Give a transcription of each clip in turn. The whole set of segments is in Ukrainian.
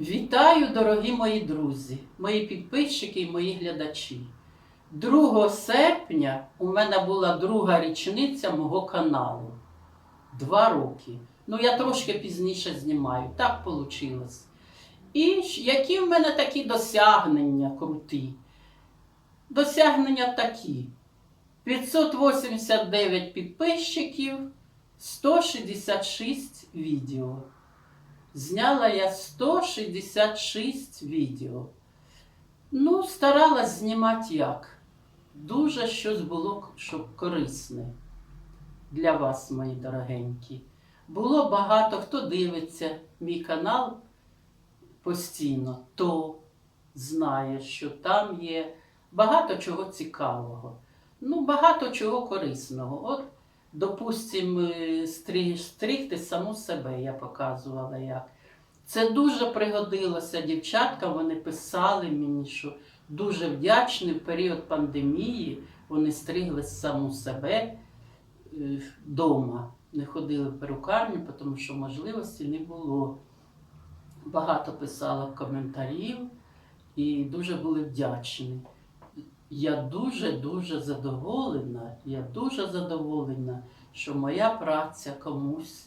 Вітаю, дорогі мої друзі, мої підписчики і мої глядачі. 2 серпня у мене була друга річниця мого каналу. Два роки. Ну, я трошки пізніше знімаю, так вийшло. І які в мене такі досягнення круті? Досягнення такі: 589 підписчиків, 166 відео. Зняла я 166 відео. Ну, старалась знімати як. Дуже щось було, щоб корисне для вас, мої дорогенькі. Було багато, хто дивиться мій канал постійно, то знає, що там є багато чого цікавого. Ну, багато чого корисного. От, допустимо, стриг, стригти саму себе я показувала як. Це дуже пригодилося дівчаткам, вони писали мені, що дуже вдячні в період пандемії вони стригли саму себе вдома. Не ходили в перукарню, тому що можливості не було. Багато писала коментарів і дуже були вдячні. Я дуже-дуже задоволена, я дуже задоволена, що моя праця комусь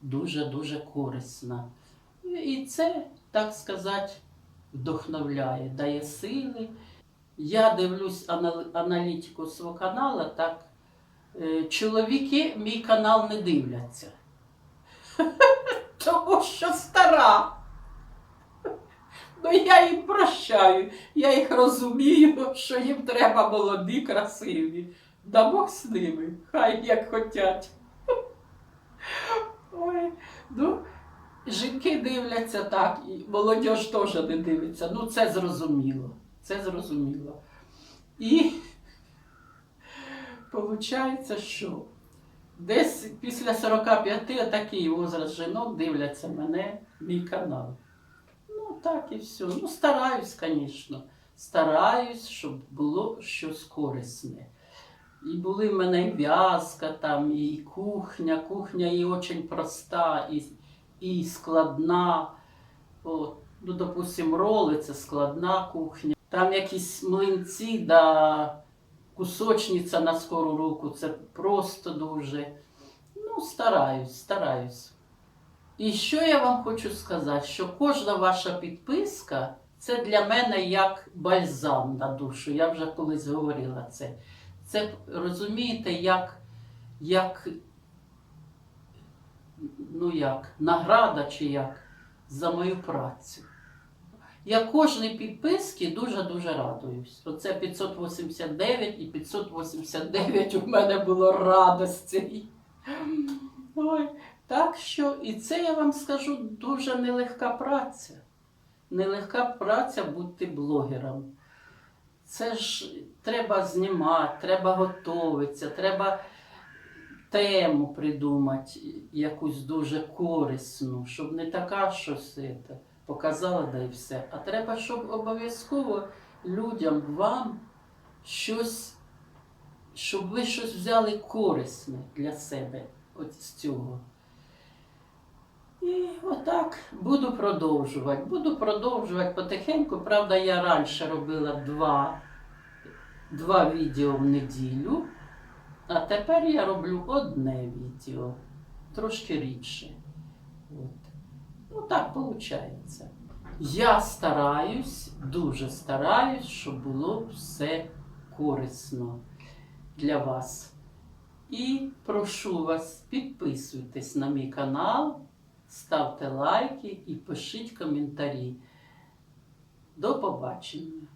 дуже-дуже корисна. І це, так сказати, вдохновляє, дає сили. Я дивлюсь аналітику свого каналу, так е, чоловіки мій канал не дивляться. Тому що стара. Ну, я їм прощаю, я їх розумію, що їм треба молоді, красиві. Да Бог з ними, хай як хотять. Ой, ну, жінки дивляться так, і молодь теж не дивиться. Ну, це зрозуміло. Це зрозуміло. І виходить, що десь після 45 такий возраст жінок дивляться мене, мій канал. Так і все. Ну, стараюсь, звісно. Стараюсь, щоб було щось корисне. І були в мене і в'язка, там, і кухня. Кухня і дуже проста, і, і складна. От. Ну, допустим, роли це складна кухня. Там якісь млинці, да, кусочниця на скору руку, це просто дуже. Ну, стараюсь, стараюсь. І що я вам хочу сказати, що кожна ваша підписка це для мене як бальзам на душу. Я вже колись говорила це. Це розумієте, як, як, ну як, награда чи як за мою працю. Я кожній підписки дуже-дуже радуюсь. Оце 589 і 589 у мене було радості. Ой, так що, і це я вам скажу дуже нелегка праця. Нелегка праця бути блогером. Це ж треба знімати, треба готуватися, треба тему придумати, якусь дуже корисну, щоб не така щось це, показала, да і все. А треба, щоб обов'язково людям, вам щось, щоб ви щось взяли корисне для себе от з цього. І отак буду продовжувати. Буду продовжувати потихеньку. Правда, я раніше робила два, два відео в неділю, а тепер я роблю одне відео, трошки рідше. От. Ну так виходить. Я стараюсь, дуже стараюсь, щоб було все корисно для вас. І прошу вас, підписуйтесь на мій канал, ставте лайки і пишіть коментарі. До побачення!